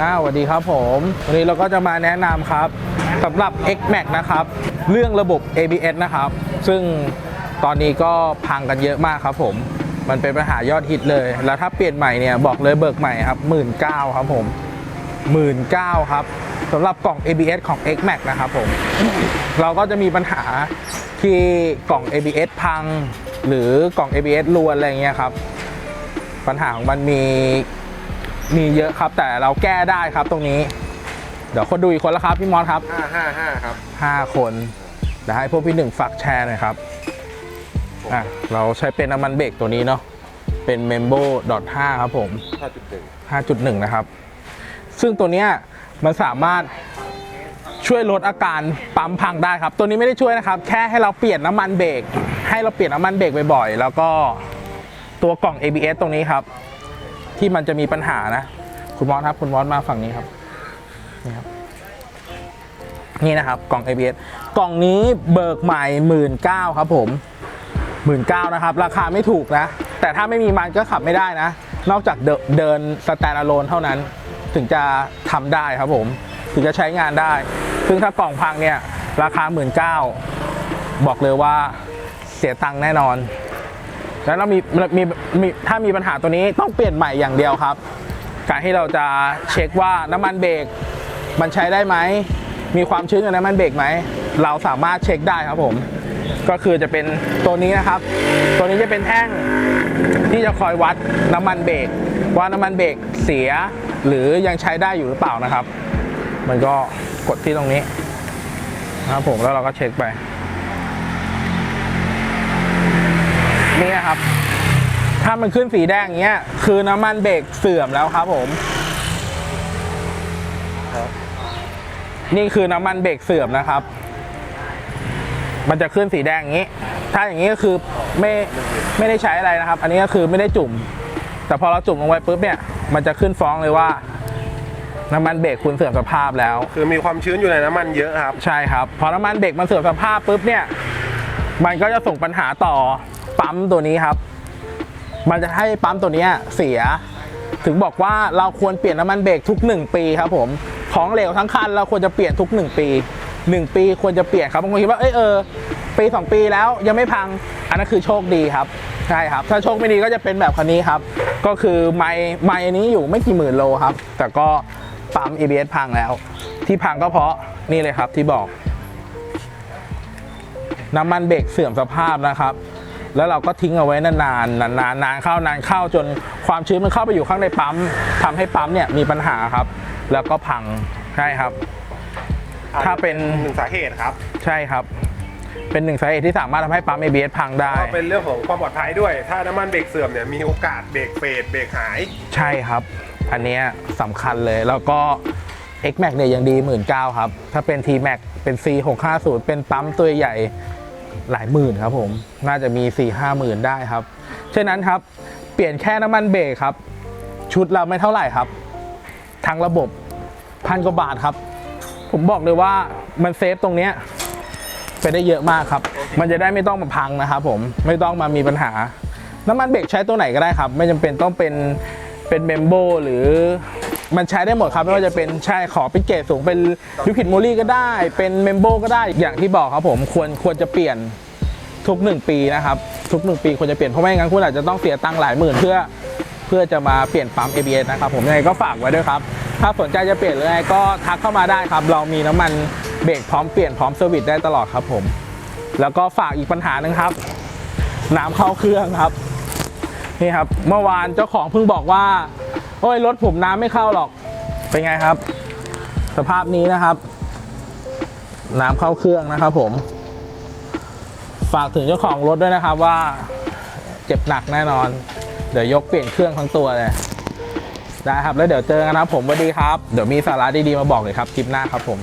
อ้าวสวัสดีครับผม วันนี้เราก็จะมาแนะนำครับสำหรับ X-Max นะครับ เรื่องระบบ ABS นะครับ ซึ่งตอนนี้ก็พังกันเยอะมากครับผม มันเป็นปัญหายอดฮิตเลย แล้วถ้าเปลี่ยนใหม่เนี่ยบอกเลยเบิกใหม่ครับ1 9ื่นครับผม1 9ื่นครับสำหรับกล่อง ABS ของ X-Max นะครับผม เราก็จะมีปัญหาที่กล่อง ABS พัง หรือกล่อง ABS รวนอะไรเงี้ยครับ ปัญหาของมันมีมีเยอะครับ แต่เราแก้ได้ครับตรงนี้ เดี๋ยวคนดูอีกคนแล้วครับพี่มอสครับ ห้าห้าห้าครับ 5 คนเดี๋ยวให้พวกพี่หนึ่งฝากแชร์หน่อยครับอะเราใช้เป็นน้ำมันเบรกตัวนี้เนาะเป็น m e m b o 5ครับผม ห้าจุดหนึ่ง5.1 นะครับ ซึ่งตัวเนี้ยมันสามารถช่วยลดอาการปั๊มพังได้ครับ ตัวนี้ไม่ได้ช่วยนะครับ แค่ให้เราเปลี่ยนน้ำมันเบรก ให้เราเปลี่ยนน้ำมันเบรกบ่อยๆ แล้วก็ตัวกล่อง ABS ตรงนี้ครับ ที่มันจะมีปัญหานะ คุณมอสครับคุณมอสมาฝั่งนี้ครับนี่ครับนี่นะครับกล่อง ABS กล่องนี้เบิกใหม่หมื่นเก้าครับผมหมื่นเก้านะครับ ราคาไม่ถูกนะ แต่ถ้าไม่มีมันก็ขับไม่ได้นะ นอกจากเดินเดินสแตนอะโลนเท่านั้น ถึงจะทำได้ครับผม ถึงจะใช้งานได้ ซึ่งถ้ากล่องพังเนี่ย ราคาหมื่นเก้าบอกเลยว่า เสียตังค์แน่นอน แล้วเรามีมีมีถ้ามีปัญหาตัวนี้ต้องเปลี่ยนใหม่อย่างเดียวครับ การที่เราจะเช็คว่าน้ำมันเบรกมันใช้ได้ไหม มีความชื้นกับน้ำมันเบรกไหม เราสามารถเช็คได้ครับผม ก็คือจะเป็นตัวนี้นะครับ ตัวนี้จะเป็นแท่งที่จะคอยวัดน้ำมันเบรกว่าน้ำมันเบรกเสียหรือยังใช้ได้อยู่หรือเปล่านะครับ มันก็กดที่ตรงนี้นะครับผมแล้วเราก็เช็คไป นี่นะ ครับ ถ้ามันขึ้นสีแดงอย่างเงี้ย คือน้ำมันเบรกเสื่อมแล้วครับผมนี่คือน้ำมันเบรกเสื่อมนะครับ มันจะขึ้นสีแดงอย่างนี้ ถ้าอย่างนี้ก็คือไม่ไม่ได้ใช้อะไรนะครับ อันนี้ก็คือไม่ได้จุ่ม แต่พอเราจุ่มลงไปปุ๊บเนี่ย มันจะขึ้นฟ้องเลยว่า น้ำมันเบรกคุณเสื่อมสภาพแล้ว คือมีความชื้นอยู่ในน้ำมันเยอะครับ ใช่ครับ พอน้ำมันเบรกมันเสื่อมสภาพปุ๊บเนี่ย มันก็จะส่งปัญหาต่อ ปั๊มตัวนี้ครับ มันจะให้ปั๊มตัวนี้เสีย ถึงบอกว่าเราควรเปลี่ยนน้ำมันเบรกทุก 1 ปีครับผม ของเหลวทั้งคันเราควรจะเปลี่ยนทุก 1 ปี 1 ปีควรจะเปลี่ยนครับบางคนคิดว่าเอยเออปี 2 ปีแล้วยังไม่พัง อันนั้นคือโชคดีครับใช่ครับ ถ้าโชคไม่ดีก็จะเป็นแบบคันนี้ครับ ก็คือไม้ไม้อันนี้อยู่ไม่กี่หมื่นโลครับ แต่ก็ปั๊ม ABS พังแล้ว ที่พังก็เพราะนี่เลยครับที่บอก น้ำมันเบรกเสื่อมสภาพนะครับ แล้วเราก็ทิ้งเอาไว้นานๆนานๆนานเข้านานเข้าจนความชื้นมันเข้าไปอยู่ข้างในปั๊มทำให้ปั๊มเนี่ยมีปัญหาครับ แล้วก็พังใช่ครับ ถ้าเป็นหนึ่งสาเหตุครับ ใช่ครับ เป็นหนึ่งสาเหตุที่สามารถทำให้ปั๊ม ABS พังได้ก็เป็นเรื่องของความปลอดภัยด้วย ถ้าน้ำมันเบรกเสื่อมเนี่ยมีโอกาสเบรกเฟดเบรกหาย ใช่ครับ อันเนี้ยสำคัญเลยแล้วก็ X Max เนี่ยยังดี1 9ื่นครับ ถ้าเป็น T Max เป็น C 6 5 0เป็นปั๊มตัวใหญ่ หลายหมื่นครับผม น่าจะมี4 5หมื่นได้ครับฉะนั้นครับ เปลี่ยนแค่น้ำมันเบรกครับ ชุดเราไม่เท่าไหร่ครับทางระบบพันกว่าบาทครับ ผมบอกเลยว่ามันเซฟตรงเนี้ยไปได้เยอะมากครับ มันจะได้ไม่ต้องมาพังนะครับผม ไม่ต้องมามีปัญหา น้ำมันเบรกใช้ตัวไหนก็ได้ครับ ไม่จำเป็นต้องเป็นเป็นเมมโบหรือ มันใช้ได้หมดครับไม่ว่าจะเป็นใช่ขอเป็นเกรดสูงเป็นลิควิดโมลี่ก็ได้ เป็นเมมโบก็ได้อย่างที่บอกครับผมควรควรจะเปลี่ยนทุก 1 ปีนะครับทุก 1 ปีควรจะเปลี่ยนเพราะไม่งั้นคุณอาจจะต้องเสียตังค์หลายหมื่นเพื่อเพื่อจะมาเปลี่ยนปั๊ม ABS นะครับผมยังไงก็ฝากไว้ด้วยครับ ถ้าสนใจจะเปลี่ยนหรือไงก็ทักเข้ามาได้ครับ เรามีน้ำมันเบรกพร้อมเปลี่ยนพร้อมเซอร์วิสได้ตลอดครับผม แล้วก็ฝากอีกปัญหาหนึ่งครับ น้ำเข้าเครื่องครับ นี่ครับ เมื่อวานเจ้าของเพิ่งบอกว่า โอ้ยรถผมน้ำไม่เข้าหรอก เป็นไงครับ สภาพนี้นะครับ น้ำเข้าเครื่องนะครับ ผม ฝากถึงเจ้าของรถด้วยนะครับว่า เจ็บหนักแน่นอน เดี๋ยวยกเปลี่ยนเครื่องทั้งตัวเลยได้ครับแล้วเดี๋ยวเจอกันนะครับผมสวัสดีครับ เดี๋ยวมีสาระดีๆมาบอกเลยครับคลิปหน้าครับผม